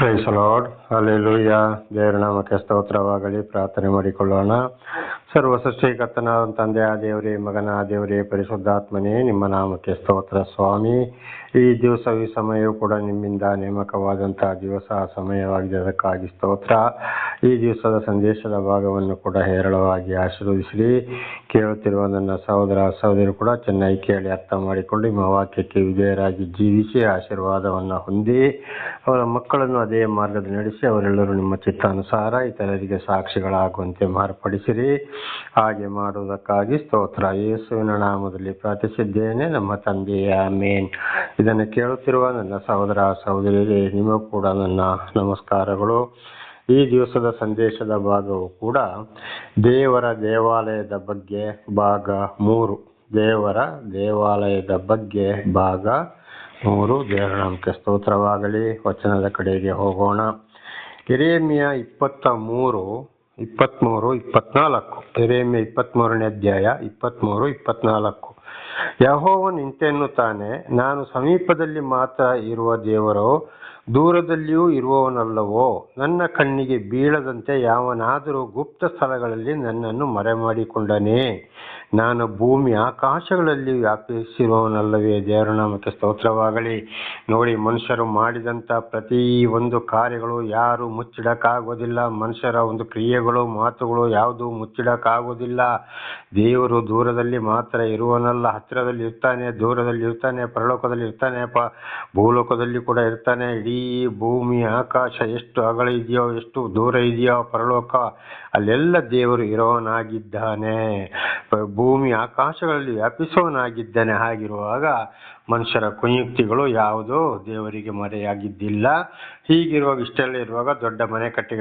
Price lord alleluia ದೇವರ ನಾಮಕ್ಕೆ ಸ್ತೋತ್ರವಾಗಲಿ. ಪ್ರಾರ್ಥನೆ ಮಾಡಿಕೊಳ್ಳೋಣ. ಸರ್ವ ಸೃಷ್ಟಿಕರ್ತನ ತಂದೆ, ಆ ದೇವರೇ, ಮಗನ ದೇವರೇ, ಪರಿಶುದ್ಧಾತ್ಮನೇ ನಿಮ್ಮ ನಾಮಕ್ಕೆ ಸ್ತೋತ್ರ. ಸ್ವಾಮಿ, ಈ ದಿವಸ, ಈ ಸಮಯವೂ ಕೂಡ ನಿಮ್ಮಿಂದ ನೇಮಕವಾದಂತಹ ದಿವಸ ಸಮಯವಾಗಿದೆ. ಅದಕ್ಕಾಗಿ ಸ್ತೋತ್ರ. ಈ ದಿವಸದ ಸಂದೇಶದ ಭಾಗವನ್ನು ಕೂಡ ಹೇರಳವಾಗಿ ಆಶೀರ್ವದಿಸಿರಿ. ಕೇಳುತ್ತಿರುವ ನನ್ನ ಸಹೋದರ ಸಹೋದರಿ ಕೂಡ ಚೆನ್ನಾಗಿ ಕೇಳಿ ಅರ್ಥ ಮಾಡಿಕೊಂಡು ನಿಮ್ಮ ವಾಕ್ಯಕ್ಕೆ ವಿಜಯರಾಗಿ ಜೀವಿಸಿ ಆಶೀರ್ವಾದವನ್ನು ಹೊಂದಿ, ಅವರ ಮಕ್ಕಳನ್ನು ಅದೇ ಮಾರ್ಗದಲ್ಲಿ ನಡೆಸಿ ಅವರೆಲ್ಲರೂ ನಿಮ್ಮ ಚಿತ್ತಾನುಸಾರ ಇತರರಿಗೆ ಸಾಕ್ಷಿಗಳಾಗುವಂತೆ ಮಾರ್ಪಡಿಸಿರಿ. ಹಾಗೆ ಮಾಡುವುದಕ್ಕಾಗಿ ಸ್ತೋತ್ರ. ಯೇಸುವಿನ ನಾಮದಲ್ಲಿ ಪ್ರಾರ್ಥಿಸಿದ್ದೇನೆ. ನಮ್ಮ ತಂದೆಯ ಮೇನ್ ಇದನ್ನು ಕೇಳುತ್ತಿರುವ ನನ್ನ ಸಹೋದರ ಸಹೋದರಿಗೆ ನಿಮಗೂ ಕೂಡ ನನ್ನ ನಮಸ್ಕಾರಗಳು. ಈ ದಿವಸದ ಸಂದೇಶದ ಭಾಗವು ಕೂಡ ದೇವರ ದೇವಾಲಯದ ಬಗ್ಗೆ ಭಾಗ ಮೂರು. ದೇವರ ದೇವಾಲಯದ ಬಗ್ಗೆ ಭಾಗ ಮೂರು. ದೇವರ ನಾಮಕ್ಕೆ ಸ್ತೋತ್ರವಾಗಲಿ. ವಚನದ ಕಡೆಗೆ ಹೋಗೋಣ. ಕಿರೇಮಿಯ ಇಪ್ಪತ್ತ ಮೂರು ಇಪ್ಪತ್ತ್ಮೂರು ಇಪ್ಪತ್ನಾಲ್ಕು. ಎರೇಮ್ಯ ಇಪ್ಪತ್ತ್ಮೂರನೇ ಅಧ್ಯಾಯ ಇಪ್ಪತ್ತ್ಮೂರು ಇಪ್ಪತ್ನಾಲ್ಕು. ಯಹೋವನ್ ಇಂತೆನ್ನುತ್ತಾನೆ, ನಾನು ಸಮೀಪದಲ್ಲಿ ಮಾತ್ರ ಇರುವ ದೇವರೋ, ದೂರದಲ್ಲಿಯೂ ಇರುವವನಲ್ಲವೋ, ನನ್ನ ಕಣ್ಣಿಗೆ ಬೀಳದಂತೆ ಯಾವನಾದರೂ ಗುಪ್ತ ಸ್ಥಳಗಳಲ್ಲಿ ನನ್ನನ್ನು ಮರೆಮಾಡಿಕೊಂಡನೇ. ನಾನು ಭೂಮಿ ಆಕಾಶಗಳಲ್ಲಿ ವ್ಯಾಪಿಸಿರುವವನಲ್ಲವೇ ದೇವರ ನಾಮಕ್ಕೆ ಸ್ತೋತ್ರವಾಗಲಿ. ನೋಡಿ, ಮನುಷ್ಯರು ಮಾಡಿದಂಥ ಪ್ರತಿ ಒಂದು ಕಾರ್ಯಗಳು ಯಾರು ಮುಚ್ಚಿಡಕ್ಕಾಗೋದಿಲ್ಲ. ಮನುಷ್ಯರ ಒಂದು ಕ್ರಿಯೆಗಳು, ಮಾತುಗಳು ಯಾವುದು ಮುಚ್ಚಿಡಕ್ಕಾಗೋದಿಲ್ಲ. ದೇವರು ದೂರದಲ್ಲಿ ಮಾತ್ರ ಇರುವನಲ್ಲ. ಹತ್ತಿರದಲ್ಲಿ ಇರ್ತಾನೆ, ದೂರದಲ್ಲಿ ಇರ್ತಾನೆ, ಪರಲೋಕದಲ್ಲಿ ಇರ್ತಾನೆ, ಪ, ಭೂಲೋಕದಲ್ಲಿ ಕೂಡ ಇರ್ತಾನೆ. ಇಡೀ ಭೂಮಿ, ಆಕಾಶ ಎಷ್ಟು ಅಗಲ ಇದೆಯೋ ಎಷ್ಟು ದೂರ ಇದೆಯೋ, ಪರಲೋಕ, ಅಲ್ಲೆಲ್ಲ ದೇವರು ಇರೋವನಾಗಿದ್ದಾನೆ. ಪ- ಭೂಮಿ ಆಕಾಶಗಳಲ್ಲಿ ವ್ಯಾಪಿಸುವವನಾಗಿದ್ದಾನೆ ಹಾಗಿರುವಾಗ ಮನುಷ್ಯರ ಕುಯುಕ್ತಿಗಳು ಯಾವುದು ದೇವರಿಗೆ ಮರೆಯಾಗಿದ್ದಿಲ್ಲ. ಹೀಗಿರುವಾಗ ಇಷ್ಟೆಲ್ಲ ಇರುವಾಗ ದೊಡ್ಡ ಮನೆ ಕಟ್ಟಿ,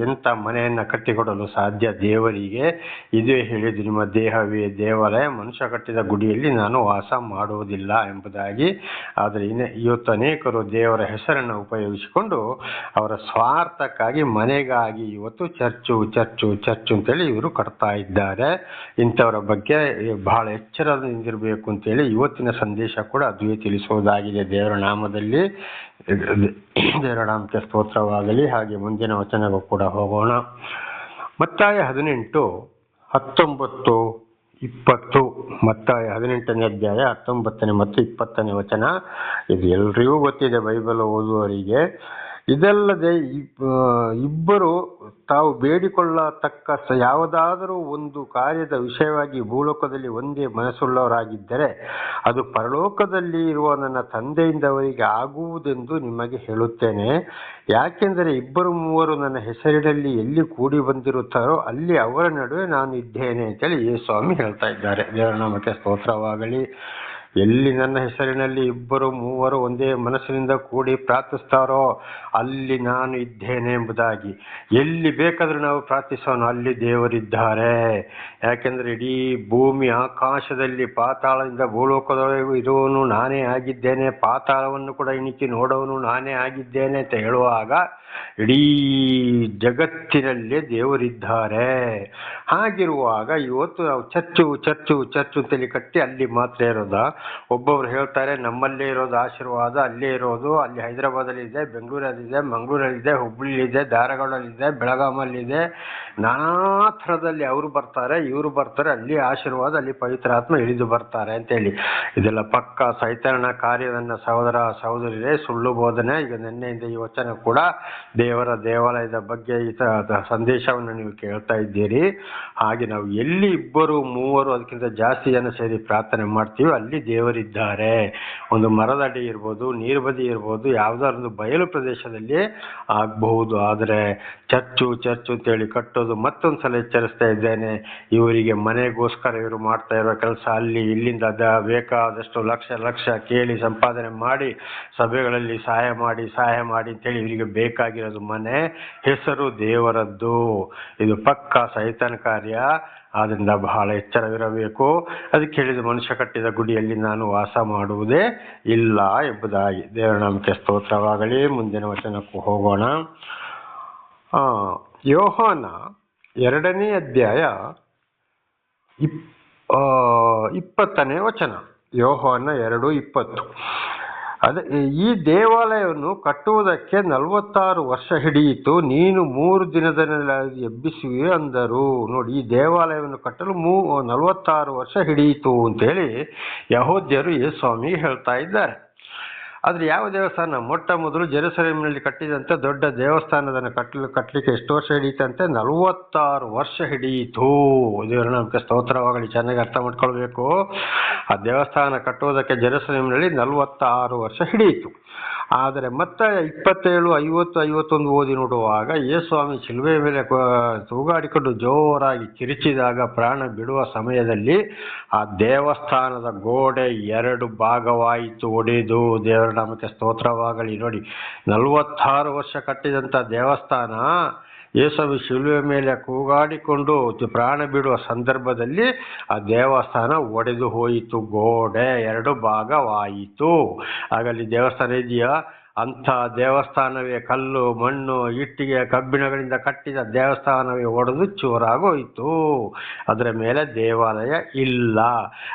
ಎಂಥ ಮನೆಯನ್ನು ಕಟ್ಟಿಕೊಡಲು ಸಾಧ್ಯ ದೇವರಿಗೆ? ಇದೇ ಹೇಳಿದ್ದು ನಿಮ್ಮ ದೇಹವೇ ದೇವಾಲಯ. ಮನುಷ್ಯ ಕಟ್ಟಿದ ಗುಡಿಯಲ್ಲಿ ನಾನು ವಾಸ ಮಾಡುವುದಿಲ್ಲ ಎಂಬುದಾಗಿ. ಆದರೆ ಇನ್ನು ಇವತ್ತು ಅನೇಕರು ದೇವರ ಹೆಸರನ್ನು ಉಪಯೋಗಿಸಿಕೊಂಡು ಅವರ ಸ್ವಾರ್ಥಕ್ಕಾಗಿ, ಮನೆಗಾಗಿ ಇವತ್ತು ಚರ್ಚು ಚರ್ಚು ಚರ್ಚು ಅಂತೇಳಿ ಇವರು ಕಟ್ತಾ ಇದ್ದಾರೆ. ಇಂಥವರ ಬಗ್ಗೆ ಬಹಳ ಎಚ್ಚರದಿಂದಿರಬೇಕು ಅಂತೇಳಿ ಇವತ್ತಿನ ಸಂದೇಶ ಕೂಡ ಅದುವೇ ತಿಳಿಸುವುದಾಗಿದೆ. ದೇವರ ನಾಮದಲ್ಲಿ ದೇವರ ನಾಮಕ್ಕೆ ಸ್ತೋತ್ರವಾಗಲಿ, ಹಾಗೆ ಮುಂದಿನ ವಚನಗೂ ಕೂಡ ಹೋಗೋಣ. ಮತ್ತಾಯ ಹದಿನೆಂಟು, ಹತ್ತೊಂಬತ್ತು, ಇಪ್ಪತ್ತು. ಮತ್ತಾಯ ಹದಿನೆಂಟನೇ ಅಧ್ಯಾಯ, ಹತ್ತೊಂಬತ್ತನೇ ಮತ್ತು ಇಪ್ಪತ್ತನೇ ವಚನ. ಇದು ಎಲ್ರಿಗೂ ಗೊತ್ತಿದೆ ಬೈಬಲ್ ಓದುವವರಿಗೆ. ಇದಲ್ಲದೆ ಇಬ್- ಇಬ್ಬರು ತಾವು ಬೇಡಿಕೊಳ್ಳತಕ್ಕ ಯಾವುದಾದರೂ ಒಂದು ಕಾರ್ಯದ ವಿಷಯವಾಗಿ ಭೂಲೋಕದಲ್ಲಿ ಒಂದೇ ಮನಸ್ಸುಳ್ಳವರಾಗಿದ್ದರೆ ಅದು ಪರಲೋಕದಲ್ಲಿ ಇರುವ ನನ್ನ ತಂದೆಯಿಂದ ಅವರಿಗೆ ಆಗುವುದೆಂದು ನಿಮಗೆ ಹೇಳುತ್ತೇನೆ. ಯಾಕೆಂದರೆ ಇಬ್ಬರು ಮೂವರು ನನ್ನ ಹೆಸರಿನಲ್ಲಿ ಎಲ್ಲಿ ಕೂಡಿ ಬಂದಿರುತ್ತಾರೋ ಅಲ್ಲಿ ಅವರ ನಡುವೆ ನಾನು ಇದ್ದೇನೆ ಅಂತೇಳಿ ಯೇಸ್ವಾಮಿ ಸ್ವಾಮಿ ಹೇಳ್ತಾ ಇದ್ದಾರೆ. ದೇವರ ನಾಮಕ್ಕೆ ಸ್ತೋತ್ರವಾಗಲಿ. ಎಲ್ಲಿ ನನ್ನ ಹೆಸರಿನಲ್ಲಿ ಇಬ್ಬರು ಮೂವರು ಒಂದೇ ಮನಸ್ಸಿನಿಂದ ಕೂಡಿ ಪ್ರಾರ್ಥಿಸ್ತಾರೋ ಅಲ್ಲಿ ನಾನು ಇದ್ದೇನೆ ಎಂಬುದಾಗಿ. ಎಲ್ಲಿ ಬೇಕಾದರೂ ನಾವು ಪ್ರಾರ್ಥಿಸೋಣ, ಅಲ್ಲಿ ದೇವರಿದ್ದಾರೆ. ಯಾಕೆಂದರೆ ಇಡೀ ಭೂಮಿ ಆಕಾಶದಲ್ಲಿ ಪಾತಾಳದಿಂದ ಭೂಲೋಕದವರೆಗೂ ಇರುವವನು ನಾನೇ ಆಗಿದ್ದೇನೆ, ಪಾತಾಳವನ್ನು ಕೂಡ ಇಣಿಕಿ ನೋಡೋನು ನಾನೇ ಆಗಿದ್ದೇನೆ ಅಂತ ಹೇಳುವಾಗ ಇಡೀ ಜಗತ್ತಿನಲ್ಲೇ ದೇವರಿದ್ದಾರೆ. ಹಾಗಿರುವಾಗ ಇವತ್ತು ನಾವು ಚರ್ಚು ಚರ್ಚು ಚರ್ಚು ಅಂತೇಳಿ ಕಟ್ಟಿ ಅಲ್ಲಿ ಮಾತ್ರ ಇರೋದ. ಒಬ್ಬೊಬ್ರು ಹೇಳ್ತಾರೆ, ನಮ್ಮಲ್ಲೇ ಇರೋದು ಆಶೀರ್ವಾದ, ಅಲ್ಲೇ ಇರೋದು. ಅಲ್ಲಿ ಹೈದರಾಬಾದಲ್ಲಿದೆ ಬೆಂಗಳೂರಲ್ಲಿದೆ ಮಂಗಳೂರಲ್ಲಿದೆ ಹುಬ್ಬಳ್ಳಿಲಿದೆ ಧಾರವಾಡಲ್ಲಿದೆ ಬೆಳಗಾಮಲ್ಲಿದೆ ನಾನಾ ಥರದಲ್ಲಿ ಅವರು ಬರ್ತಾರೆ, ಇವರು ಬರ್ತಾರೆ, ಅಲ್ಲಿ ಆಶೀರ್ವಾದ, ಅಲ್ಲಿ ಪವಿತ್ರಾತ್ಮ ಇಳಿದು ಬರ್ತಾರೆ ಅಂತೇಳಿ. ಇದೆಲ್ಲ ಪಕ್ಕ ಸೈತರಣ ಕಾರ್ಯದನ್ನ ಸಹೋದರ ಸಹೋದರಿಯರೇ ಸುಳ್ಳು ಬೋಧನೆ. ಈಗ ನಿನ್ನೆಯಿಂದ ಈ ವಚನ ಕೂಡ ದೇವರ ದೇವಾಲಯದ ಬಗ್ಗೆ ಈ ಸಂದೇಶವನ್ನು ನೀವು ಕೇಳ್ತಾ ಇದ್ದೀರಿ. ಹಾಗೆ ನಾವು ಎಲ್ಲಿ ಇಬ್ಬರು ಮೂವರು ಅದಕ್ಕಿಂತ ಜಾಸ್ತಿ ಜನ ಸೇರಿ ಪ್ರಾರ್ಥನೆ ಮಾಡ್ತೀವಿ ಅಲ್ಲಿ ದೇವರಿದ್ದಾರೆ. ಒಂದು ಮರದಡಿ ಇರ್ಬೋದು ನೀರು ಬದಿ ಇರ್ಬೋದು, ಯಾವುದಾದ್ರು ಒಂದು ಬಯಲು ಪ್ರದೇಶದಲ್ಲಿ ಆಗಬಹುದು. ಆದರೆ ಚರ್ಚು ಚರ್ಚು ಅಂತೇಳಿ ಕಟ್ಟೋದು ಮತ್ತೊಂದು ಸಲ ಎಚ್ಚರಿಸ್ತಾ ಇದ್ದೇನೆ. ಇವರಿಗೆ ಮನೆಗೋಸ್ಕರ ಇವರು ಮಾಡ್ತಾ ಇರೋ ಕೆಲಸ ಅಲ್ಲಿ, ಇಲ್ಲಿಂದ ಅದ ಬೇಕಾದಷ್ಟು ಲಕ್ಷ ಲಕ್ಷ ಕೇಳಿ ಸಂಪಾದನೆ ಮಾಡಿ, ಸಭೆಗಳಲ್ಲಿ ಸಹಾಯ ಮಾಡಿ ಸಹಾಯ ಮಾಡಿ ಅಂತೇಳಿ ಇವರಿಗೆ ಬೇಕಾಗಿರೋದು ಮನೆ, ಹೆಸರು ದೇವರದ್ದು. ಇದು ಪಕ್ಕ ಸೈತನ ಕಾರ್ಯ. ಆದ್ರಿಂದ ಬಹಳ ಎಚ್ಚರವಿರಬೇಕು. ಅದಕ್ಕೆ ಹೇಳಿದ ಮನುಷ್ಯ ಕಟ್ಟಿದ ಗುಡಿಯಲ್ಲಿ ನಾನು ವಾಸ ಮಾಡುವುದೇ ಇಲ್ಲ ಎಂಬುದಾಗಿ. ದೇವರ ನಂಬಿಕೆ ಸ್ತೋತ್ರವಾಗಲಿ. ಮುಂದಿನ ವಚನಕ್ಕೂ ಹೋಗೋಣ. ಯೋಹಾನ ಎರಡನೇ ಅಧ್ಯಾಯ ಇಪ್ಪತ್ತನೇ ವಚನ. ಯೋಹಾನ ಎರಡು ಇಪ್ಪತ್ತು. ಅದೇ, ಈ ದೇವಾಲಯವನ್ನು ಕಟ್ಟುವುದಕ್ಕೆ ನಲವತ್ತಾರು ವರ್ಷ ಹಿಡಿಯಿತು. ನೀನು ಮೂರು ದಿನದಲ್ಲಿ ಎಬ್ಬಿಸುವೆ ಅಂದರು. ನೋಡಿ, ಈ ದೇವಾಲಯವನ್ನು ಕಟ್ಟಲು ಮೂ, ನಲವತ್ತಾರು ವರ್ಷ ಹಿಡಿಯಿತು ಅಂತೇಳಿ ಯಹೋದ್ಯರು ಯೇಸು ಸ್ವಾಮಿಗೆ ಹೇಳ್ತಾ ಇದ್ದಾರೆ. ಆದ್ರೆ ಯಾವ ದೇವಸ್ಥಾನ? ಮೊಟ್ಟ ಮೊದಲು ಜೆರುಸಲೇಮಿನಲ್ಲಿ ಕಟ್ಟಿದಂಥ ದೊಡ್ಡ ದೇವಸ್ಥಾನದನ್ನು ಕಟ್ಟಲು ಕಟ್ಟಲಿಕ್ಕೆ ಎಷ್ಟು ವರ್ಷ ಹಿಡಿಯುತ್ತಂತೆ? ನಲವತ್ತಾರು ವರ್ಷ ಹಿಡಿಯಿತು. ದೇವರ ನಮಗೆ ಸ್ತೋತ್ರವಾಗಲಿ, ಚೆನ್ನಾಗಿ ಅರ್ಥ ಮಾಡ್ಕೊಳ್ಬೇಕು. ಆ ದೇವಸ್ಥಾನ ಕಟ್ಟುವುದಕ್ಕೆ ಜೆರುಸಲೇಮಿನಲ್ಲಿ ನಲವತ್ತಾರು ವರ್ಷ ಹಿಡಿಯಿತು. ಆದರೆ ಮತ್ತೆ ಇಪ್ಪತ್ತೇಳು, ಐವತ್ತು, ಐವತ್ತೊಂದು ಓದಿ ನೋಡುವಾಗ ಯೇಸ್ವಾಮಿ ಶಿಲ್ವೆ ಮೇಲೆ ತೂಗಾಡಿಕೊಂಡು ಜೋರಾಗಿ ಕಿರಿಚಿದಾಗ ಪ್ರಾಣ ಬಿಡುವ ಸಮಯದಲ್ಲಿ ಆ ದೇವಸ್ಥಾನದ ಗೋಡೆ ಎರಡು ಭಾಗವಾಯಿತು ಒಡೆದು. ದೇವರ ನಾಮಕ್ಕೆ ಸ್ತೋತ್ರವಾಗಲಿ. ನೋಡಿ, ನಲವತ್ತಾರು ವರ್ಷ ಕಟ್ಟಿದಂಥ ದೇವಸ್ಥಾನ ಯೇಸು ಶಿಲುವೆ ಮೇಲೆ ಕೂಗಾಡಿಕೊಂಡು ಪ್ರಾಣ ಬಿಡುವ ಸಂದರ್ಭದಲ್ಲಿ ಆ ದೇವಸ್ಥಾನ ಒಡೆದು ಹೋಯಿತು, ಗೋಡೆ ಎರಡು ಭಾಗವಾಯಿತು. ಆಗಲ್ಲಿ ದೇವಸ್ಥಾನ ಇದೆಯಾ? ಅಂಥ ದೇವಸ್ಥಾನವೇ ಕಲ್ಲು, ಮಣ್ಣು, ಇಟ್ಟಿಗೆ, ಕಬ್ಬಿಣಗಳಿಂದ ಕಟ್ಟಿದ ದೇವಸ್ಥಾನವೇ ಒಡೆದು ಚೂರಾಗೋಯಿತು. ಅದರ ಮೇಲೆ ದೇವಾಲಯ ಇಲ್ಲ.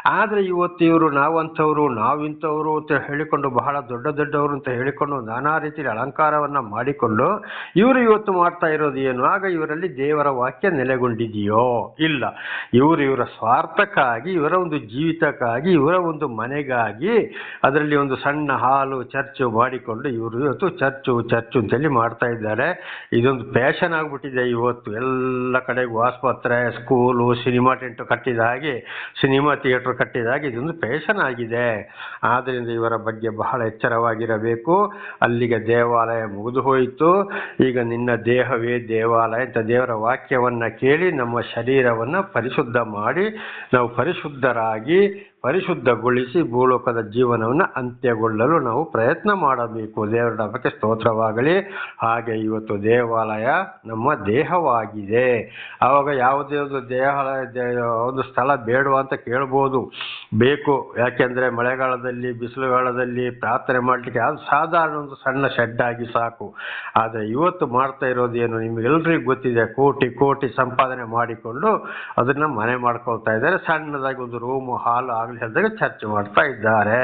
ಆದರೆ ಇವತ್ತು ಇವರು ನಾವಂಥವ್ರು, ನಾವಿಂಥವ್ರು ಅಂತ ಹೇಳಿಕೊಂಡು ಬಹಳ ದೊಡ್ಡ ದೊಡ್ಡವರು ಅಂತ ಹೇಳಿಕೊಂಡು ನಾನಾ ರೀತಿಯ ಅಲಂಕಾರವನ್ನು ಮಾಡಿಕೊಂಡು ಇವರು ಇವತ್ತು ಮಾಡ್ತಾ ಇರೋದು ಏನು? ಆಗ ಇವರಲ್ಲಿ ದೇವರ ವಾಕ್ಯ ನೆಲೆಗೊಂಡಿದೆಯೋ? ಇಲ್ಲ. ಇವರು ಇವರ ಸ್ವಾರ್ಥಕ್ಕಾಗಿ, ಇವರ ಒಂದು ಜೀವಿತಕ್ಕಾಗಿ, ಇವರ ಒಂದು ಮನೆಗಾಗಿ ಅದರಲ್ಲಿ ಒಂದು ಸಣ್ಣ ಹಾಲು ಚರ್ಚು ಮಾಡಿಕೊಂಡು ಇವರು ಇವತ್ತು ಚರ್ಚು ಚರ್ಚು ಅಂತೇಳಿ ಮಾಡ್ತಾ ಇದ್ದಾರೆ. ಇದೊಂದು ಪ್ಯಾಷನ್ ಆಗ್ಬಿಟ್ಟಿದೆ ಇವತ್ತು. ಎಲ್ಲ ಕಡೆಗೂ ಆಸ್ಪತ್ರೆ ಸ್ಕೂಲು ಸಿನಿಮಾ ಟೆಂಟ್ ಕಟ್ಟಿದ ಹಾಗೆ ಸಿನಿಮಾ ಥಿಯೇಟರ್ ಕಟ್ಟಿದ ಹಾಗೆ ಇದೊಂದು ಪ್ಯಾಷನ್ ಆಗಿದೆ. ಆದ್ದರಿಂದ ಇವರ ಬಗ್ಗೆ ಬಹಳ ಎಚ್ಚರವಾಗಿರಬೇಕು. ಅಲ್ಲಿಗೆ ದೇವಾಲಯ ಮುಗಿದು ಹೋಯಿತು. ಈಗ ನಿನ್ನ ದೇಹವೇ ದೇವಾಲಯ ಅಂತ ದೇವರ ವಾಕ್ಯವನ್ನ ಕೇಳಿ ನಮ್ಮ ಶರೀರವನ್ನ ಪರಿಶುದ್ಧ ಮಾಡಿ, ನಾವು ಪರಿಶುದ್ಧರಾಗಿ ಪರಿಶುದ್ಧಗೊಳಿಸಿ ಭೂಲೋಕದ ಜೀವನವನ್ನು ಅಂತ್ಯಗೊಳ್ಳಲು ನಾವು ಪ್ರಯತ್ನ ಮಾಡಬೇಕು. ದೇವರ ನಾಮಕ್ಕೆ ಸ್ತೋತ್ರವಾಗಲಿ. ಹಾಗೆ ಇವತ್ತು ದೇವಾಲಯ ನಮ್ಮ ದೇಹವಾಗಿದೆ. ಆವಾಗ ಯಾವುದೇ ಒಂದು ದೇವಾಲಯ, ದೇ- ಒಂದು ಸ್ಥಳ ಬೇಡವಾ ಅಂತ ಕೇಳ್ಬೋದು. ಬೇಕು. ಯಾಕೆಂದರೆ ಮಳೆಗಾಲದಲ್ಲಿ, ಬಿಸಿಲುಗಾಲದಲ್ಲಿ ಪ್ರಾರ್ಥನೆ ಮಾಡಲಿಕ್ಕೆ ಅದು ಸಾಧಾರಣ ಒಂದು ಸಣ್ಣ ಶೆಡ್ ಆಗಿ ಸಾಕು. ಆದರೆ ಇವತ್ತು ಮಾಡ್ತಾ ಇರೋದು ಏನು ನಿಮಗೆಲ್ರಿಗೂ ಗೊತ್ತಿದೆ. ಕೋಟಿ ಕೋಟಿ ಸಂಪಾದನೆ ಮಾಡಿಕೊಂಡು ಅದನ್ನು ಮನೆ ಮಾಡ್ಕೊಳ್ತಾ ಇದ್ದಾರೆ. ಸಣ್ಣದಾಗಿ ಒಂದು ರೂಮು ಹಾಲು ಆಗಲಿ ಹೇಳಿದಾಗ ಚರ್ಚೆ ಮಾಡ್ತಾ ಇದ್ದಾರೆ.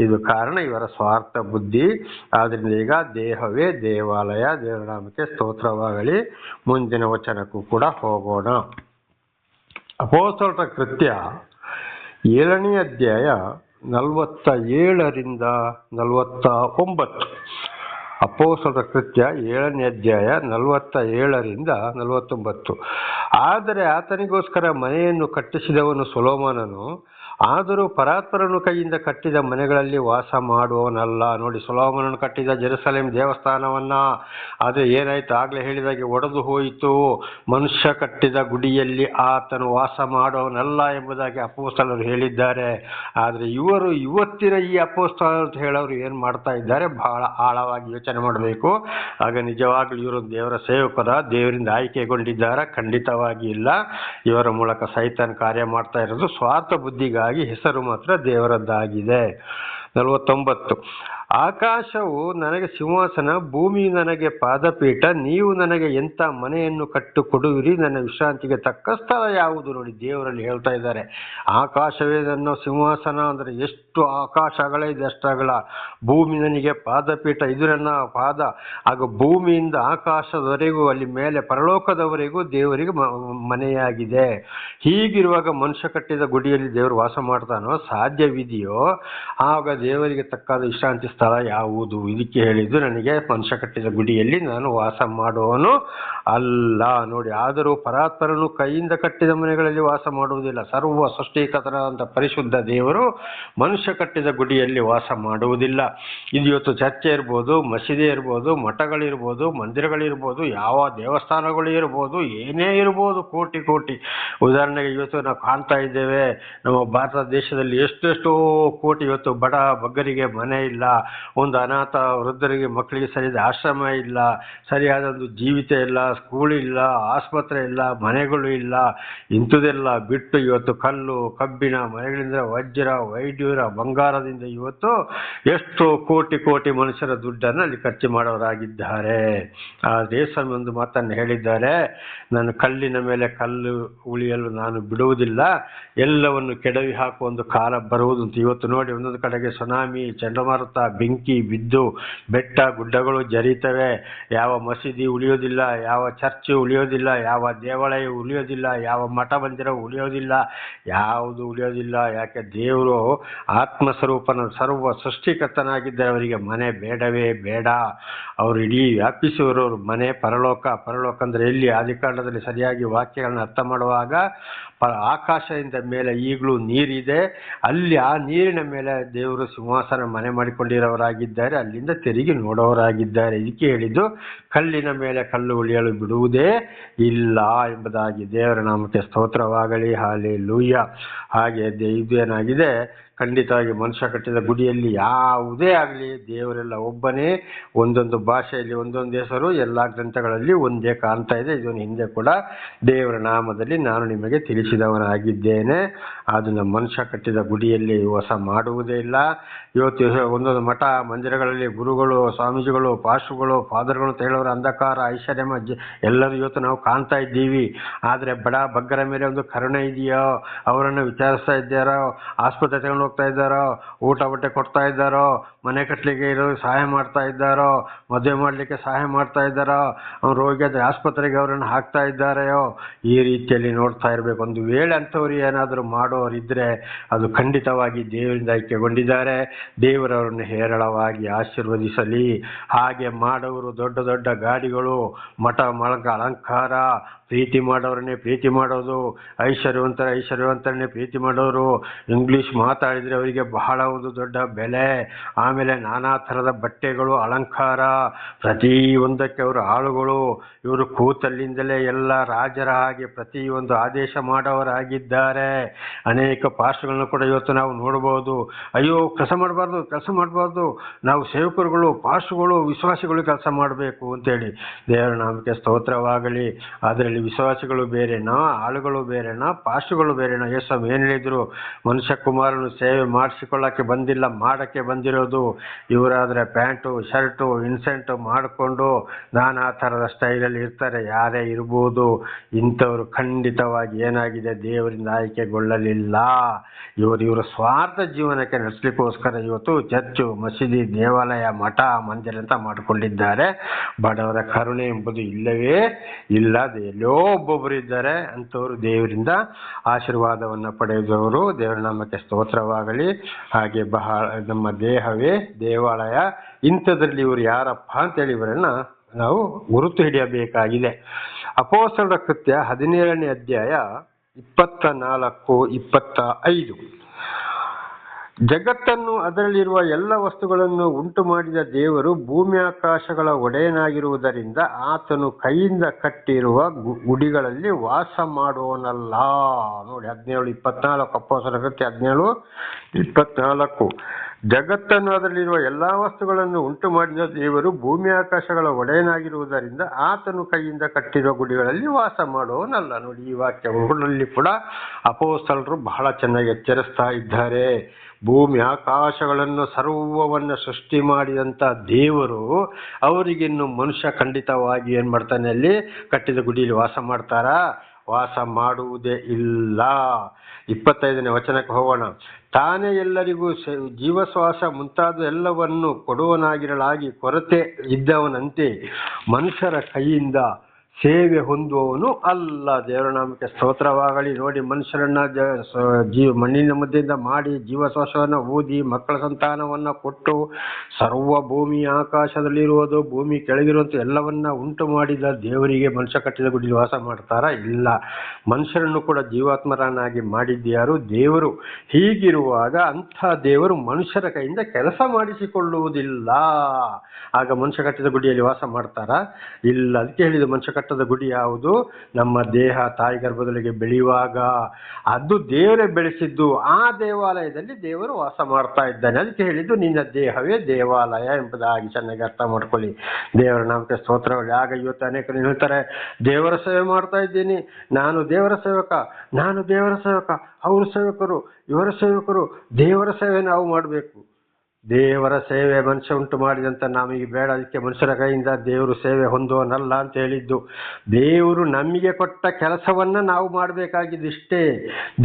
ಇದು ಕಾರಣ ಇವರ ಸ್ವಾರ್ಥ ಬುದ್ಧಿ. ಆದ್ರಿಂದ ಈಗ ದೇಹವೇ ದೇವಾಲಯ ದೇವನಾಮಕ್ಕೆ ಸ್ತೋತ್ರವಾಗಲಿ. ಮುಂದಿನ ವಚನಕ್ಕೂ ಕೂಡ ಹೋಗೋಣ. ಅಪೋಸ್ತಲರ ಕೃತ್ಯ ಏಳನೇ ಅಧ್ಯಾಯ ನಲವತ್ತ ಏಳರಿಂದ ನಲವತ್ತ ಒಂಬತ್ತು ಅಪೋಸ್ತಲರ ಕೃತ್ಯ ಏಳನೇ ಅಧ್ಯಾಯ ನಲವತ್ತ ಏಳರಿಂದ ನಲವತ್ತೊಂಬತ್ತು. ಆದರೆ ಆತನಿಗೋಸ್ಕರ ಮನೆಯನ್ನು ಕಟ್ಟಿಸಿದವನು ಸೊಲೋಮನನು. ಆದರೂ ಪರಾತ್ಪರನು ಕೈಯಿಂದ ಕಟ್ಟಿದ ಮನೆಗಳಲ್ಲಿ ವಾಸ ಮಾಡುವವನಲ್ಲ. ನೋಡಿ ಸುಲೋಮನನ್ನು ಕಟ್ಟಿದ ಜೆರುಸಲೇಮ್ ದೇವಸ್ಥಾನವನ್ನ. ಆದರೆ ಏನಾಯಿತು? ಆಗಲೇ ಹೇಳಿದಾಗೆ ಒಡೆದು ಹೋಯಿತು. ಮನುಷ್ಯ ಕಟ್ಟಿದ ಗುಡಿಯಲ್ಲಿ ಆತನು ವಾಸ ಮಾಡುವವನಲ್ಲ ಎಂಬುದಾಗಿ ಅಪೋಸ್ತಲರು ಹೇಳಿದ್ದಾರೆ. ಆದರೆ ಇವರು ಇವತ್ತಿನ ಈ ಅಪೋಸ್ತಲ ಅಂತ ಹೇಳೋರು ಏನು ಮಾಡ್ತಾ ಇದ್ದಾರೆ? ಬಹಳ ಆಳವಾಗಿ ಯೋಚನೆ ಮಾಡಬೇಕು. ಆಗ ನಿಜವಾಗಲೂ ಇವರು ದೇವರ ಸೇವಕರ, ದೇವರಿಂದ ಆಯ್ಕೆಗೊಂಡಿದ್ದಾರ? ಖಂಡಿತವಾಗಿ ಇಲ್ಲ. ಇವರ ಮೂಲಕ ಸೈತಾನ್ ಕಾರ್ಯ ಮಾಡ್ತಾ ಇರೋದು ಸ್ವಾರ್ಥ ಬುದ್ಧಿಗಾಗಿ ಹೆಸರು ಮಾತ್ರ ದೇವರದ್ದಾಗಿದೆ. ನಲವತ್ತೊಂಬತ್ತು. ಆಕಾಶವು ನನಗೆ ಸಿಂಹಾಸನ, ಭೂಮಿ ನನಗೆ ಪಾದಪೀಠ, ನೀವು ನನಗೆ ಎಂಥ ಮನೆಯನ್ನು ಕಟ್ಟು ಕೊಡುವಿರಿ ನನ್ನ ವಿಶ್ರಾಂತಿಗೆ ತಕ್ಕ ಸ್ಥಳ ಯಾವುದು ನೋಡಿ ದೇವರಲ್ಲಿ ಹೇಳ್ತಾ ಇದ್ದಾರೆ. ಆಕಾಶವೇ ನನ್ನ ಸಿಂಹಾಸನ ಅಂದರೆ ಎಷ್ಟು ಆಕಾಶ ಅಗಲ ಇದೆ ಅಷ್ಟು ಭೂಮಿ ನನಗೆ ಪಾದಪೀಠ, ಇದು ನನ್ನ ಪಾದ. ಆಗ ಭೂಮಿಯಿಂದ ಆಕಾಶದವರೆಗೂ, ಅಲ್ಲಿ ಮೇಲೆ ಪರಲೋಕದವರೆಗೂ ದೇವರಿಗೆ ಮನೆಯಾಗಿದೆ. ಹೀಗಿರುವಾಗ ಮನುಷ್ಯ ಕಟ್ಟಿದ ಗುಡಿಯಲ್ಲಿ ದೇವರು ವಾಸ ಮಾಡ್ತಾನೋ ಸಾಧ್ಯವಿದೆಯೋ? ಆಗ ದೇವರಿಗೆ ತಕ್ಕಾದ ವಿಶ್ರಾಂತಿ ಸ್ಥಳ ಯಾವುದು? ಇದಕ್ಕೆ ಹೇಳಿದ್ದು ನನಗೆ ಮನುಷ್ಯ ಕಟ್ಟಿದ ಗುಡಿಯಲ್ಲಿ ನಾನು ವಾಸ ಮಾಡುವವನು ಅಲ್ಲ. ನೋಡಿ, ಆದರೂ ಪರಾತ್ಪರನು ಕೈಯಿಂದ ಕಟ್ಟಿದ ಮನೆಗಳಲ್ಲಿ ವಾಸ ಮಾಡುವುದಿಲ್ಲ. ಸರ್ವ ಸೃಷ್ಟಿಕತನಾದಂಥ ಪರಿಶುದ್ಧ ದೇವರು ಮನುಷ್ಯ ಕಟ್ಟಿದ ಗುಡಿಯಲ್ಲಿ ವಾಸ ಮಾಡುವುದಿಲ್ಲ. ಇದು ಇವತ್ತು ಚರ್ಚೆ ಇರ್ಬೋದು, ಮಸೀದಿ ಇರ್ಬೋದು, ಮಠಗಳಿರ್ಬೋದು, ಮಂದಿರಗಳಿರ್ಬೋದು, ಯಾವ ದೇವಸ್ಥಾನಗಳು ಇರ್ಬೋದು, ಏನೇ ಇರ್ಬೋದು, ಕೋಟಿ ಕೋಟಿ. ಉದಾಹರಣೆಗೆ ಇವತ್ತು ನಾವು ಕಾಣ್ತಾ ಇದ್ದೇವೆ, ನಮ್ಮ ಭಾರತ ದೇಶದಲ್ಲಿ ಎಷ್ಟೆಷ್ಟೋ ಕೋಟಿ ಇವತ್ತು ಬಡ ಬಗ್ಗರಿಗೆ ಮನೆ ಇಲ್ಲ. ಒಂದು ಅನಾಥ ವೃದ್ಧರಿಗೆ ಮಕ್ಕಳಿಗೆ ಸರಿಯಾದ ಆಶ್ರಮ ಇಲ್ಲ ಸರಿಯಾದ ಒಂದು ಜೀವಿತ ಇಲ್ಲ ಸ್ಕೂಲ್ ಇಲ್ಲ, ಆಸ್ಪತ್ರೆ ಇಲ್ಲ, ಮನೆಗಳು ಇಲ್ಲ, ಇಂಥದ್ದೆಲ್ಲ ಬಿಟ್ಟು ಇವತ್ತು ಕಲ್ಲು, ಕಬ್ಬಿಣ ಮನೆಗಳಿಂದ ವಜ್ರ ವೈಡ್ಯೂರ ಬಂಗಾರದಿಂದ ಇವತ್ತು ಎಷ್ಟು ಕೋಟಿ ಕೋಟಿ ಮನುಷ್ಯರ ದುಡ್ಡನ್ನು ಅಲ್ಲಿ ಖರ್ಚು ಮಾಡೋರಾಗಿದ್ದಾರೆ. ಆ ದೇಶ ಒಂದು ಮಾತನ್ನು ಹೇಳಿದ್ದಾರೆ ನಾನು ಕಲ್ಲಿನ ಮೇಲೆ ಕಲ್ಲು ಉಳಿಯಲು ನಾನು ಬಿಡುವುದಿಲ್ಲ, ಎಲ್ಲವನ್ನು ಕೆಡವಿ ಹಾಕುವ ಒಂದು ಕಾಲ ಬರುವುದು ಇವತ್ತು ನೋಡಿ ಒಂದೊಂದು ಕಡೆಗೆ ಸುನಾಮಿ, ಚಂಡಮಾರುತ ಬೆಂಕಿ ಬಿದ್ದು ಬೆಟ್ಟ ಗುಡ್ಡಗಳು ಜರಿತವೆ. ಯಾವ ಮಸೀದಿ ಉಳಿಯೋದಿಲ್ಲ, ಯಾವ ಚರ್ಚ್ ಉಳಿಯೋದಿಲ್ಲ, ಯಾವ ದೇವಾಲಯ ಉಳಿಯೋದಿಲ್ಲ, ಯಾವ ಮಠ ಮಂದಿರ ಉಳಿಯೋದಿಲ್ಲ, ಯಾವುದು ಉಳಿಯೋದಿಲ್ಲ. ಯಾಕೆ? ದೇವರು ಆತ್ಮಸ್ವರೂಪನ ಸರ್ವ ಸೃಷ್ಟಿಕರ್ತನಾಗಿದ್ದರೆ ಅವರಿಗೆ ಮನೆ ಬೇಡವೇ ಬೇಡ. ಅವರು ಇಡೀ ವ್ಯಾಪಿಸುವವರು ಮನೆ ಪರಲೋಕ. ಪರಲೋಕ ಅಂದರೆ ಎಲ್ಲಿ? ಆದಿಕಾಂಡದಲ್ಲಿ ಸರಿಯಾಗಿ ವಾಕ್ಯಗಳನ್ನು ಅರ್ಥ ಮಾಡುವಾಗ ಆಕಾಶದಿಂದ ಮೇಲೆ ಈಗಲೂ ನೀರಿದೆ. ಅಲ್ಲಿ ಆ ನೀರಿನ ಮೇಲೆ ದೇವರು ಸಿಂಹಾಸನ ಮನೆ ಮಾಡಿಕೊಂಡಿರೋರಾಗಿದ್ದಾರೆ. ಅಲ್ಲಿಂದ ತೆರಿಗೆ ನೋಡೋರಾಗಿದ್ದಾರೆ. ಇದಕ್ಕೆ ಹೇಳಿದ್ದು, ಕಲ್ಲಿನ ಮೇಲೆ ಕಲ್ಲು ಉಳಿಯಲು ಬಿಡುವುದೇ ಇಲ್ಲ ಎಂಬುದಾಗಿ ದೇವರ ನಾಮಕ್ಕೆ ಸ್ತೋತ್ರವಾಗಲಿ. ಹಾಲೆ ಲೂಯ್ಯ ಹಾಗೆ ಇದೇನಾಗಿದೆ ಖಂಡಿತವಾಗಿ ಮನುಷ್ಯ ಕಟ್ಟಿದ ಗುಡಿಯಲ್ಲಿ ಯಾವುದೇ ಆಗಲಿ ದೇವರೆಲ್ಲ ಒಬ್ಬನೇ, ಒಂದೊಂದು ಭಾಷೆಯಲ್ಲಿ ಒಂದೊಂದು ಹೆಸರು, ಎಲ್ಲ ಗ್ರಂಥಗಳಲ್ಲಿ ಒಂದೇ ಕಾಣ್ತಾ ಇದೆ. ಇದನ್ನು ಹಿಂದೆ ಕೂಡ ದೇವರ ನಾಮದಲ್ಲಿ ನಾನು ನಿಮಗೆ ತಿಳಿಸಿದವನಾಗಿದ್ದೇನೆ. ಅದನ್ನು ಮನುಷ್ಯ ಕಟ್ಟಿದ ಗುಡಿಯಲ್ಲಿ ವಸ ಮಾಡುವುದೇ ಇಲ್ಲ. ಇವತ್ತು ಒಂದೊಂದು ಮಠ, ಮಂದಿರಗಳಲ್ಲಿ ಗುರುಗಳು, ಸ್ವಾಮೀಜಿಗಳು ಪಾಶುಗಳು ಫಾದರ್ಗಳು ಅಂತ ಹೇಳೋರು ಅಂಧಕಾರ, ಐಶ್ವರ್ಯ ಮಜ್ಜೆ ಎಲ್ಲರೂ ಇವತ್ತು ನಾವು ಕಾಣ್ತಾ ಇದ್ದೀವಿ. ಆದರೆ ಬಡ, ಬಗ್ಗರ ಮೇಲೆ ಒಂದು ಕರುಣೆ ಇದೆಯೋ? ಅವರನ್ನು ವಿಚಾರಿಸ್ತಾ ಇದ್ದಾರೋ? ಆಸ್ಪತ್ರೆ ತಗೊಂಡು ಹೋಗ್ತಾ ಇದ್ದಾರೋ, ಊಟ ಬಟ್ಟೆ ಕೊಡ್ತಾ ಇದ್ದಾರೋ, ಮನೆ ಕಟ್ಟಲಿಕ್ಕೆ ಇರೋ ಸಹಾಯ ಮಾಡ್ತಾ ಇದ್ದಾರೋ, ಮದುವೆ ಮಾಡಲಿಕ್ಕೆ ಸಹಾಯ ಮಾಡ್ತಾ ಇದ್ದಾರೋ ಅವ್ನು ರೋಗಿ ಆದರೆ ಆಸ್ಪತ್ರೆಗೆ ಅವರನ್ನು ಹಾಕ್ತಾ ಇದ್ದಾರೆಯೋ, ಈ ರೀತಿಯಲ್ಲಿ ನೋಡ್ತಾ ಇರಬೇಕು. ಒಂದು ವೇಳೆ ಅಂಥವ್ರು ಏನಾದರೂ ಮಾಡೋರಿದ್ದರೆ ಅದು ಖಂಡಿತವಾಗಿ ದೇವರಿಂದ ಆಯ್ಕೆಗೊಂಡಿದ್ದಾರೆ. ದೇವರವರನ್ನು ಹೇರಳವಾಗಿ ಆಶೀರ್ವದಿಸಲಿ. ಹಾಗೆ ಮಾಡೋರು ದೊಡ್ಡ ದೊಡ್ಡ ಗಾಡಿಗಳು, ಮಠ, ಮಳಕ, ಅಲಂಕಾರ ಪ್ರೀತಿ ಮಾಡೋರನ್ನೇ ಪ್ರೀತಿ ಮಾಡೋದು, ಐಶ್ವರ್ಯವಂತರ ಐಶ್ವರ್ಯವಂತರನ್ನೇ ಪ್ರೀತಿ ಮಾಡೋರು, ಇಂಗ್ಲಿಷ್ ಮಾತಾಡಿದರೆ ಅವರಿಗೆ ಬಹಳ ಒಂದು ದೊಡ್ಡ ಬೆಲೆ. ಆಮೇಲೆ ನಾನಾ ಥರದ ಬಟ್ಟೆಗಳು, ಅಲಂಕಾರ ಪ್ರತಿಯೊಂದಕ್ಕೆ ಅವರು ಆಳುಗಳು, ಇವರು ಕೂತಲ್ಲಿಂದಲೇ ಎಲ್ಲ ರಾಜರ ಹಾಗೆ ಪ್ರತಿಯೊಂದು ಆದೇಶ ಮಾಡೋರಾಗಿದ್ದಾರೆ ಅನೇಕ ಪಾಸ್ಟ್ಗಳನ್ನು ಕೂಡ ಇವತ್ತು ನಾವು ನೋಡ್ಬೋದು. ಅಯ್ಯೋ, ಕೆಲಸ ಮಾಡಬಾರ್ದು ಕೆಲಸ ಮಾಡಬಾರ್ದು. ನಾವು ಸೇವಕರುಗಳು ಪಾಸ್ಟ್ಗಳು ವಿಶ್ವಾಸಿಗಳು ಕೆಲಸ ಮಾಡಬೇಕು ಅಂತೇಳಿ ದೇವರ ನಾಮಕ್ಕೆ ಸ್ತೋತ್ರವಾಗಲಿ. ಅದರಲ್ಲಿ ವಿಶ್ವಾಸಿಗಳು ಬೇರೆನಾ, ಆಳುಗಳು ಬೇರೆನಾ ಪಾಸ್ಟ್ಗಳು ಬೇರೆನಾ ಸ್ವಾಮಿ ಏನು ಹೇಳಿದ್ರು? ಮನುಷ್ಯ ಕುಮಾರನು ಸೇವೆ ಮಾಡಿಸಿಕೊಳ್ಳೋಕ್ಕೆ ಬಂದಿಲ್ಲ, ಮಾಡೋಕ್ಕೆ ಬಂದಿರೋದು ಇವರಾದರೆ ಪ್ಯಾಂಟು, ಶರ್ಟು, ಇನ್ಸೆಂಟು ಮಾಡಿಕೊಂಡು ನಾನಾ ಥರದ ಸ್ಟೈಲಲ್ಲಿ ಇರ್ತಾರೆ, ಯಾರೇ ಇರ್ಬೋದು, ಇಂಥವ್ರು ಖಂಡಿತವಾಗಿ ಏನಾಗಿದೆ? ದೇವರಿಂದ ಆಯ್ಕೆಗೊಳ್ಳಲಿಲ್ಲ. ಇವರು ಇವರ ಸ್ವಾರ್ಥ ಜೀವನಕ್ಕೆ ನಡೆಸಲಿಕ್ಕೋಸ್ಕರ ಇವತ್ತು ಚರ್ಚು, ಮಸೀದಿ, ದೇವಾಲಯ, ಮಠ, ಮಂದಿರ ಅಂತ ಮಾಡಿಕೊಂಡಿದ್ದಾರೆ. ಬಡವರ ಕರುಣೆ ಎಂಬುದು ಇಲ್ಲವೇ ಇಲ್ಲ ಎಲ್ಲೋ ಒಬ್ಬೊಬ್ಬರು ಇದ್ದಾರೆ ದೇವರಿಂದ ಆಶೀರ್ವಾದವನ್ನು ಪಡೆದವರು. ದೇವರ ನಾಮಕ್ಕೆ ಸ್ತೋತ್ರವಾಗಲಿ. ಹಾಗೆ ಬಹಳ ನಮ್ಮ ದೇಹವೇ, ದೇವಾಲಯ, ಇಂಥದ್ರಲ್ಲಿ ಇವರು ಯಾರಪ್ಪ ಅಂತೇಳಿ ಇವರನ್ನ ನಾವು ಗುರುತು ಹಿಡಿಯಬೇಕಾಗಿದೆ. ಅಪೋಸ್ತಲರ ಕೃತ್ಯ ಹದಿನೇಳನೇ ಅಧ್ಯಾಯ ಇಪ್ಪತ್ತ ನಾಲ್ಕು ಇಪ್ಪತ್ತ ಐದು ಜಗತ್ತನ್ನು ಅದರಲ್ಲಿರುವ ಎಲ್ಲ ವಸ್ತುಗಳನ್ನು ಉಂಟು ಮಾಡಿದ ದೇವರು ಭೂಮಿ ಆಕಾಶಗಳ ಒಡೆಯನಾಗಿರುವುದರಿಂದ ಆತನು ಕೈಯಿಂದ ಕಟ್ಟಿರುವ ಗುಡಿಗಳಲ್ಲಿ ವಾಸ ಮಾಡುವನಲ್ಲ. ನೋಡಿ, ಹದಿನೇಳು, ಇಪ್ಪತ್ನಾಲ್ಕು ಅಪ್ಪ ಕೃತ್ಯ ಹದಿನೇಳು, ಇಪ್ಪತ್ನಾಲ್ಕು. ಜಗತ್ತನ್ನು ಅದರಲ್ಲಿರುವ ಎಲ್ಲ ವಸ್ತುಗಳನ್ನು ಉಂಟು ಮಾಡಿದ ದೇವರು ಭೂಮಿ ಆಕಾಶಗಳ ಒಡೆಯನಾಗಿರುವುದರಿಂದ ಆತನು ಕೈಯಿಂದ ಕಟ್ಟಿರುವ ಗುಡಿಗಳಲ್ಲಿ ವಾಸ ಮಾಡುವವನಲ್ಲ. ನೋಡಿ, ಈ ವಾಕ್ಯಗಳಲ್ಲಿ ಕೂಡ ಅಪೋಸ್ತಲರು ಬಹಳ ಚೆನ್ನಾಗಿ ಎಚ್ಚರಿಸ್ತಾ ಇದ್ದಾರೆ. ಭೂಮಿ ಆಕಾಶಗಳನ್ನು ಸರ್ವವನ್ನು ಸೃಷ್ಟಿ ಮಾಡಿದಂಥ ದೇವರು ಅವರಿಗಿನ್ನು ಮನುಷ್ಯ ಖಂಡಿತವಾಗಿ ಏನು ಮಾಡ್ತಾನೆ ಅಲ್ಲಿ? ಕಟ್ಟಿದ ಗುಡಿಯಲ್ಲಿ ವಾಸ ಮಾಡ್ತಾರಾ? ವಾಸ ಮಾಡುವುದೇ ಇಲ್ಲ. ಇಪ್ಪತ್ತೈದನೇ ವಚನಕ್ಕೆ ಹೋಗೋಣ. ತಾನೇ ಎಲ್ಲರಿಗೂ ಜೀವಶ್ವಾಸ ಮುಂತಾದ ಎಲ್ಲವನ್ನು ಕೊಡುವನಾಗಿರಲಾಗಿ ಕೊರತೆ ಇದ್ದವನಂತೆ ಮನುಷ್ಯರ ಕೈಯಿಂದ ಸೇವೆ ಹೊಂದುವವನು ಅಲ್ಲ. ದೇವರ ನಾಮಕ್ಕೆ ಸ್ತೋತ್ರವಾಗಲಿ. ನೋಡಿ, ಮನುಷ್ಯರನ್ನ ಜೀವ, ಮಣ್ಣಿನ ಮಧ್ಯದಿಂದ ಮಾಡಿ ಜೀವಶ್ವಾಸವನ್ನು ಊದಿ ಮಕ್ಕಳ ಸಂತಾನವನ್ನು ಕೊಟ್ಟು ಸರ್ವ ಭೂಮಿ ಆಕಾಶದಲ್ಲಿರುವುದು, ಭೂಮಿ ಕೆಳಗಿರುವಂಥ ಎಲ್ಲವನ್ನ ಉಂಟು ಮಾಡಿದ ದೇವರಿಗೆ ಮನುಷ್ಯ ಕಟ್ಟಿದ ಗುಡಿಯಲ್ಲಿ ವಾಸ ಮಾಡ್ತಾರಾ? ಇಲ್ಲ. ಮನುಷ್ಯರನ್ನು ಕೂಡ ಜೀವಾತ್ಮರನ್ನಾಗಿ ಮಾಡಿದ್ಯಾರು ದೇವರು. ಹೀಗಿರುವಾಗ ಅಂಥ ದೇವರು ಮನುಷ್ಯರ ಕೈಯಿಂದ ಕೆಲಸ ಮಾಡಿಸಿಕೊಳ್ಳುವುದಿಲ್ಲ. ಆಗ ಮನುಷ್ಯ ಕಟ್ಟಿದ ಗುಡಿಯಲ್ಲಿ ವಾಸ ಮಾಡ್ತಾರಾ? ಇಲ್ಲ. ಅದಕ್ಕೆ ಹೇಳಿದ ಮನುಷ್ಯ ಕಟ್ಟಿದ ಕಟ್ಟದ ಗುಡಿ ಯಾವುದು? ನಮ್ಮ ದೇಹ ತಾಯಿ ಗರ್ಭದೊಳಗೆ ಬೆಳೆಯುವಾಗ. ಅದು ದೇವರೇ ಬೆಳೆಸಿದ್ದು. ಆ ದೇವಾಲಯದಲ್ಲಿ ದೇವರು ವಾಸ ಮಾಡ್ತಾ ಇದ್ದಾನೆ. ಅದಕ್ಕೆ ಹೇಳಿದ್ದು, ನಿನ್ನ ದೇಹವೇ ದೇವಾಲಯ ಎಂಬುದಾಗಿ ಚೆನ್ನಾಗಿ ಅರ್ಥ ಮಾಡ್ಕೊಳ್ಳಿ. ದೇವರ ನಾಮಕ್ಕೆ ಸ್ತೋತ್ರಗಳು ಆಗ ಇವತ್ತು ಅನೇಕರು ಹೇಳ್ತಾರೆ, ದೇವರ ಸೇವೆ ಮಾಡ್ತಾ ಇದ್ದೀನಿ. ನಾನು ದೇವರ ಸೇವಕ, ನಾನು ದೇವರ ಸೇವಕ, ಅವರು ಸೇವಕರು, ಇವರ ಸೇವಕರು, ದೇವರ ಸೇವೆ ನಾವು ಮಾಡಬೇಕು. ದೇವರ ಸೇವೆ ಮನುಷ್ಯ ಉಂಟು ಮಾಡಿದಂತ ನಮಗೆ ಬೇಡ ಅದಕ್ಕೆ ಮನುಷ್ಯರ ಕೈಯಿಂದ ದೇವರು ಸೇವೆ ಹೊಂದುವನಲ್ಲ ಅಂತ ಹೇಳಿದ್ದು, ದೇವರು ನಮಗೆ ಕೊಟ್ಟ ಕೆಲಸವನ್ನ ನಾವು ಮಾಡಬೇಕಾಗಿದ್ದು ಇಷ್ಟೇ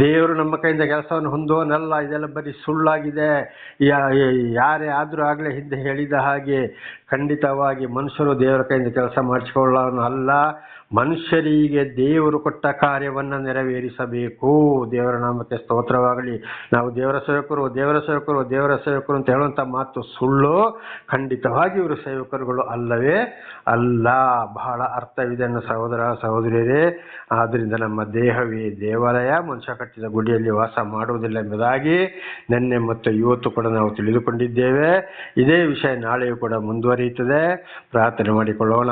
ದೇವರು ನಮ್ಮ ಕೈಯಿಂದ ಕೆಲಸವನ್ನು ಹೊಂದುವನಲ್ಲ, ಇದೆಲ್ಲ ಬರೀ ಸುಳ್ಳಾಗಿದೆ. ಯಾರೇ ಆದರೂ ಆಗಲೇ ಹಿಂದೆ ಹೇಳಿದ ಹಾಗೆ ಖಂಡಿತವಾಗಿ ಮನುಷ್ಯರು ದೇವರ ಕೈಯಿಂದ ಕೆಲಸ ಮಾಡಿಸಿಕೊಳ್ಳೋನು ಅಲ್ಲ ಮನುಷ್ಯರಿಗೆ ದೇವರು ಕೊಟ್ಟ ಕಾರ್ಯವನ್ನು ನೆರವೇರಿಸಬೇಕು. ದೇವರ ನಾಮಕ್ಕೆ ಸ್ತೋತ್ರವಾಗಲಿ. ನಾವು ದೇವರ ಸೇವಕರು ದೇವರ ಸೇವಕರು ದೇವರ ಸೇವಕರು ಅಂತ ಹೇಳುವಂಥ ಮಾತು ಸುಳ್ಳು, ಖಂಡಿತವಾಗಿ ಇವರು ಸೇವಕರುಗಳು ಅಲ್ಲವೇ ಅಲ್ಲ. ಬಹಳ ಅರ್ಥವಿದೆ ನನ್ನ ಸಹೋದರ, ಸಹೋದರಿಯರೇ. ಆದ್ದರಿಂದ ನಮ್ಮ ದೇಹವೇ ದೇವಾಲಯ. ಮನುಷ್ಯ ಕಟ್ಟಿದ ಗುಡಿಯಲ್ಲಿ ವಾಸ ಮಾಡುವುದಿಲ್ಲ ಎಂಬುದಾಗಿ ನಿನ್ನೆ ಮತ್ತು ಇವತ್ತು ಕೂಡ ನಾವು ತಿಳಿದುಕೊಂಡಿದ್ದೇವೆ. ಇದೇ ವಿಷಯ ನಾಳೆಯೂ ಕೂಡ ಮುಂದುವರಿಯುತ್ತದೆ. ಪ್ರಾರ್ಥನೆ ಮಾಡಿಕೊಳ್ಳೋಣ.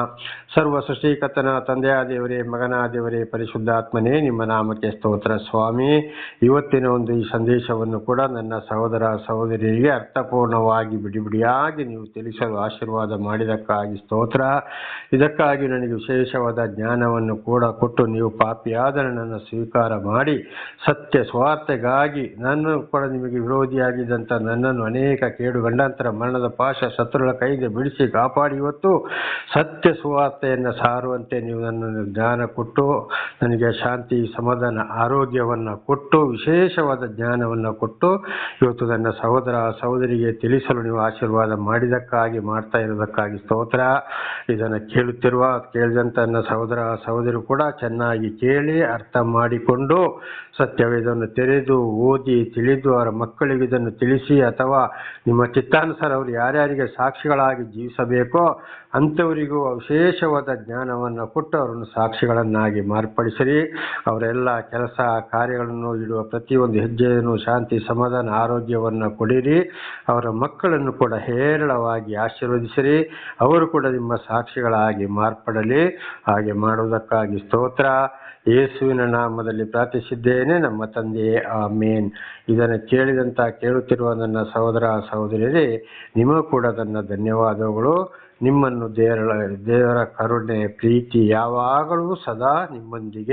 ಸರ್ವ ಸೃಷ್ಟಿಕರ್ತನ ತಂದೆಯ ದೇವರೇ ಮಗನ ದೇವರೇ ಪರಿಶುದ್ಧಾತ್ಮನೇ ನಿಮ್ಮ ನಾಮಕ್ಕೆ ಸ್ತೋತ್ರ. ಸ್ವಾಮಿ, ಇವತ್ತಿನ ಒಂದು ಈ ಸಂದೇಶವನ್ನು ಕೂಡ ನನ್ನ ಸಹೋದರ ಸಹೋದರಿಯರಿಗೆ ಅರ್ಥಪೂರ್ಣವಾಗಿ ಬಿಡಿಬಿಡಿಯಾಗಿ ನೀವು ತಿಳಿಸಲು ಆಶೀರ್ವಾದ ಮಾಡಿದಕ್ಕಾಗಿ ಸ್ತೋತ್ರ. ಇದಕ್ಕಾಗಿ ನನಗೆ ವಿಶೇಷವಾದ ಜ್ಞಾನವನ್ನು ಕೂಡ ಕೊಟ್ಟು ನೀವು ಪಾಪಿಯಾದ ನನ್ನನ್ನು ಸ್ವೀಕಾರ ಮಾಡಿ ಸತ್ಯ ಸ್ವಾರ್ಥೆಗಾಗಿ ನನ್ನ ಕೂಡ ನಿಮಗೆ ವಿರೋಧಿಯಾಗಿದ್ದಂಥ ನನ್ನನ್ನು ಅನೇಕ ಕೇಡು ಗಂಡಾಂತರ ಮರಣದ ಪಾಶ ಶತ್ರುಗಳ ಕೈಗೆ ಬಿಡಿಸಿ ಕಾಪಾಡಿ ಇವತ್ತು ಸತ್ಯ ಸುವಾರ್ತೆಯನ್ನು ಸಾರುವಂತೆ ನೀವು ನನ್ನನ್ನು ಜ್ಞಾನ ಕೊಟ್ಟು ನನಗೆ ಶಾಂತಿ, ಸಮಾಧಾನ, ಆರೋಗ್ಯವನ್ನು ಕೊಟ್ಟು, ವಿಶೇಷವಾದ ಜ್ಞಾನವನ್ನು ಕೊಟ್ಟು ಇವತ್ತು ನನ್ನ ಸಹೋದರ ಸಹೋದರಿಗೆ ತಿಳಿಸಲು ನೀವು ಆಶೀರ್ವಾದ ಮಾಡಿದಕ್ಕಾಗಿ ಮಾಡ್ತಾ ಇರೋದಕ್ಕಾಗಿ ಸ್ತೋತ್ರ. ಇದನ್ನು ಕೇಳುತ್ತಿರುವ ಕೇಳಿದಂಥ ನನ್ನ ಸಹೋದರ ಸಹೋದರಿ ಕೂಡ ಚೆನ್ನಾಗಿ ಕೇಳಿ ಅರ್ಥ ಮಾಡಿಕೊಂಡು ಸತ್ಯವೇದವನ್ನು ತೆರೆದು, ಓದಿ, ತಿಳಿದು, ಅವರ ಮಕ್ಕಳಿಗೆ ಇದನ್ನು ತಿಳಿಸಿ ಅಥವಾ ನಿಮ್ಮ ಚಿತ್ತಾನುಸಾರ ಅವರು ಯಾರ್ಯಾರಿಗೆ ಸಾಕ್ಷಿಗಳಾಗಿ ಜೀವಿಸಬೇಕೋ ಅಂಥವರಿಗೂ ವಿಶೇಷವಾದ ಜ್ಞಾನವನ್ನು ಕೊಟ್ಟು ಅವರನ್ನು ಸಾಕ್ಷಿಗಳನ್ನಾಗಿ ಮಾರ್ಪಡಿಸಿರಿ. ಅವರೆಲ್ಲ ಕೆಲಸ ಕಾರ್ಯಗಳನ್ನು ಇಡುವ ಪ್ರತಿಯೊಂದು ಹೆಜ್ಜೆಯನ್ನು, ಶಾಂತಿ, ಸಮಾಧಾನ, ಆರೋಗ್ಯವನ್ನು ಕೊಡಿರಿ. ಅವರ ಮಕ್ಕಳನ್ನು ಕೂಡ ಹೇರಳವಾಗಿ ಆಶೀರ್ವದಿಸಿರಿ. ಅವರು ಕೂಡ ನಿಮ್ಮ ಸಾಕ್ಷಿಗಳಾಗಿ ಮಾರ್ಪಡಲಿ. ಹಾಗೆ ಮಾಡುವುದಕ್ಕಾಗಿ ಸ್ತೋತ್ರ. ಯೇಸುವಿನ ನಾಮದಲ್ಲಿ ಪ್ರಾರ್ಥಿಸಿದ್ದೇನೆ. ನಮ್ಮ ತಂದೆಯೇ ಮೇನ್ ಇದನ್ನು ಕೇಳಿದಂತ ಕೇಳುತ್ತಿರುವ ನನ್ನ ಸಹೋದರ ಸಹೋದರಿಯರೇ ನಿಮಗೂ ಕೂಡ ನನ್ನ ಧನ್ಯವಾದಗಳು. ನಿಮ್ಮನ್ನು ದೇವರ ದೇವರ ಕರುಣೆ ಪ್ರೀತಿ ಯಾವಾಗಲೂ ಸದಾ ನಿಮ್ಮೊಂದಿಗೆ